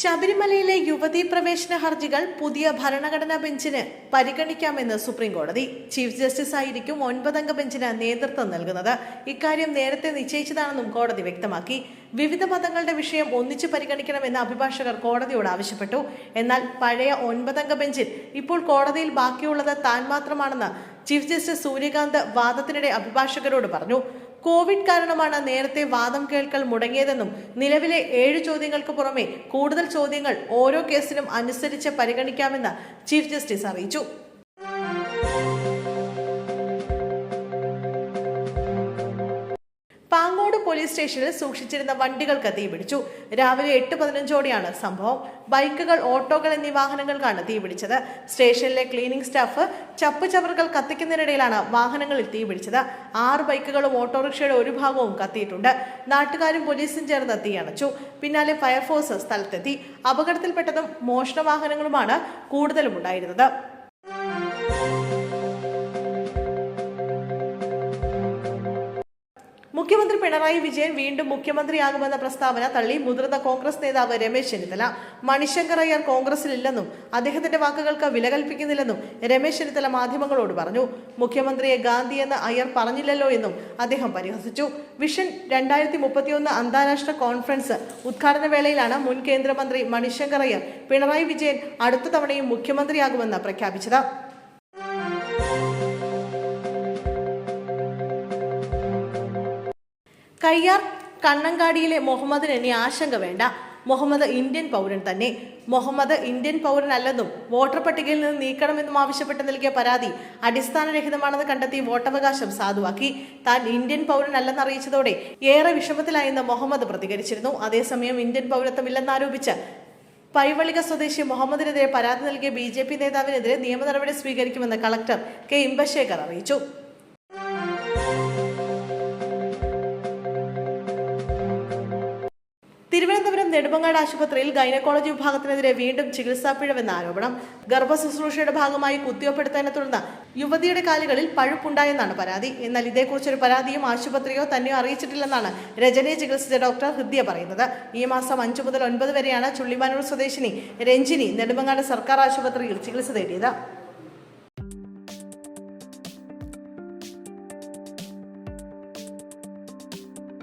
ശബരിമലയിലെ യുവതീ പ്രവേശന ഹർജികൾ പുതിയ ഭരണഘടനാ ബെഞ്ചിന് പരിഗണിക്കാമെന്ന് സുപ്രീം കോടതി ചീഫ് ജസ്റ്റിസ് ആയിരിക്കും ഒൻപതംഗ ബെഞ്ചിന് നേതൃത്വം നൽകുന്നത്. ഇക്കാര്യം നേരത്തെ നിശ്ചയിച്ചതാണെന്നും കോടതി വ്യക്തമാക്കി. വിവിധ മതങ്ങളുടെ വിഷയം ഒന്നിച്ചു പരിഗണിക്കണമെന്ന് അഭിഭാഷകർ കോടതിയോട് ആവശ്യപ്പെട്ടു. എന്നാൽ പഴയ ഒൻപതംഗ ബെഞ്ചിൽ ഇപ്പോൾ കോടതിയിൽ ബാക്കിയുള്ളത് താൻ മാത്രമാണെന്ന് ചീഫ് ജസ്റ്റിസ് സൂര്യകാന്ത് വാദത്തിനിടെ അഭിഭാഷകരോട് പറഞ്ഞു. കോവിഡ് കാരണമാണ് നേരത്തെ വാദം കേൾക്കൽ മുടങ്ങിയതെന്നും നിലവിലെ ഏഴ് ചോദ്യങ്ങൾക്ക് പുറമെ കൂടുതൽ ചോദ്യങ്ങൾ ഓരോ കേസിനും അനുസരിച്ച് പരിഗണിക്കാമെന്ന് ചീഫ് ജസ്റ്റിസ് അറിയിച്ചു. പോലീസ് സ്റ്റേഷനിൽ സൂക്ഷിച്ചിരുന്ന വണ്ടികൾക്ക് തീപിടിച്ചു രാവിലെ എട്ട് പതിനഞ്ചോടെയാണ് സംഭവം. ബൈക്കുകൾ ഓട്ടോകൾ എന്നീ വാഹനങ്ങൾക്കാണ് തീപിടിച്ചത് സ്റ്റേഷനിലെ ക്ലീനിംഗ് സ്റ്റാഫ് ചപ്പ് ചവറുകൾ കത്തിക്കുന്നതിനിടയിലാണ് വാഹനങ്ങളിൽ തീപിടിച്ചത് ആറ് ബൈക്കുകളും ഓട്ടോറിക്ഷയുടെ ഒരു ഭാഗവും കത്തിയിട്ടുണ്ട്. നാട്ടുകാരും പോലീസും ചേർന്ന് തീയണച്ചു പിന്നാലെ ഫയർഫോഴ്സ് സ്ഥലത്തെത്തി. അപകടത്തിൽപ്പെട്ടതും മോഷണ വാഹനങ്ങളുമാണ് കൂടുതലും ഉണ്ടായിരുന്നത്. മുഖ്യമന്ത്രി പിണറായി വിജയൻ വീണ്ടും മുഖ്യമന്ത്രിയാകുമെന്ന പ്രസ്താവന തള്ളി മുതിർന്ന കോൺഗ്രസ് നേതാവ് രമേശ് ചെന്നിത്തല. മണിശങ്കർ അയ്യർ കോൺഗ്രസിലില്ലെന്നും അദ്ദേഹത്തിന്റെ വാക്കുകൾക്ക് വില കൽപ്പിക്കുന്നില്ലെന്നും രമേശ് ചെന്നിത്തല മാധ്യമങ്ങളോട് പറഞ്ഞു. മുഖ്യമന്ത്രിയെ ഗാന്ധി എന്ന് അയ്യർ പറഞ്ഞില്ലല്ലോ എന്നും അദ്ദേഹം പരിഹസിച്ചു. വിഷൻ രണ്ടായിരത്തി മുപ്പത്തിയൊന്ന് അന്താരാഷ്ട്ര കോൺഫറൻസ് ഉദ്ഘാടന വേളയിലാണ് മുൻ കേന്ദ്രമന്ത്രി മണിശങ്കർ അയ്യർ പിണറായി വിജയൻ അടുത്ത തവണയും മുഖ്യമന്ത്രിയാകുമെന്ന് പ്രഖ്യാപിച്ചത്. കയ്യാർ കണ്ണങ്കാടിയിലെ മുഹമ്മദിന് ഇനി ആശങ്ക വേണ്ട. മുഹമ്മദ് ഇന്ത്യൻ പൗരൻ തന്നെ. മുഹമ്മദ് ഇന്ത്യൻ പൗരനല്ലെന്നും വോട്ടർ പട്ടികയിൽ നിന്ന് നീക്കണമെന്നും ആവശ്യപ്പെട്ട് നൽകിയ പരാതി അടിസ്ഥാനരഹിതമാണെന്ന് കണ്ടെത്തി വോട്ടവകാശം സാധുവാക്കി. താൻ ഇന്ത്യൻ പൗരനല്ലെന്ന് അറിയിച്ചതോടെ ഏറെ വിഷമത്തിലായെന്ന് മുഹമ്മദ് പ്രതികരിച്ചിരുന്നു. അതേസമയം ഇന്ത്യൻ പൗരത്വമില്ലെന്നാരോപിച്ച് പൈവളിക സ്വദേശി മുഹമ്മദിനെതിരെ പരാതി നൽകിയ ബി ജെ പി നേതാവിനെതിരെ നിയമ നടപടി സ്വീകരിക്കുമെന്ന് കളക്ടർ കെ ഇമ്പശേഖർ അറിയിച്ചു. നെടുമങ്ങാട് ആശുപത്രിയിൽ ഗൈനക്കോളജി വിഭാഗത്തിനെതിരെ വീണ്ടും ചികിത്സാ പിഴവെന്ന ആരോപണം ഗർഭശുശ്രൂഷയുടെ ഭാഗമായി കുത്തിവെപ്പെടുത്തതിനെ തുടർന്ന് യുവതിയുടെ കാലുകളിൽ പഴുപ്പുണ്ടായെന്നാണ് പരാതി. എന്നാൽ ഇതേക്കുറിച്ചൊരു പരാതിയും ആശുപത്രിയോ തന്നെയോ അറിയിച്ചിട്ടില്ലെന്നാണ് രജനിയെ ചികിത്സിച്ച ഡോക്ടർ ഹൃദ്യ പറയുന്നത്. ഈ മാസം അഞ്ചു മുതൽ ഒൻപത് വരെയാണ് ചുള്ളിമാനൂർ സ്വദേശിനി രഞ്ജിനി നെടുമങ്ങാട് സർക്കാർ ആശുപത്രിയിൽ ചികിത്സ തേടിയത്.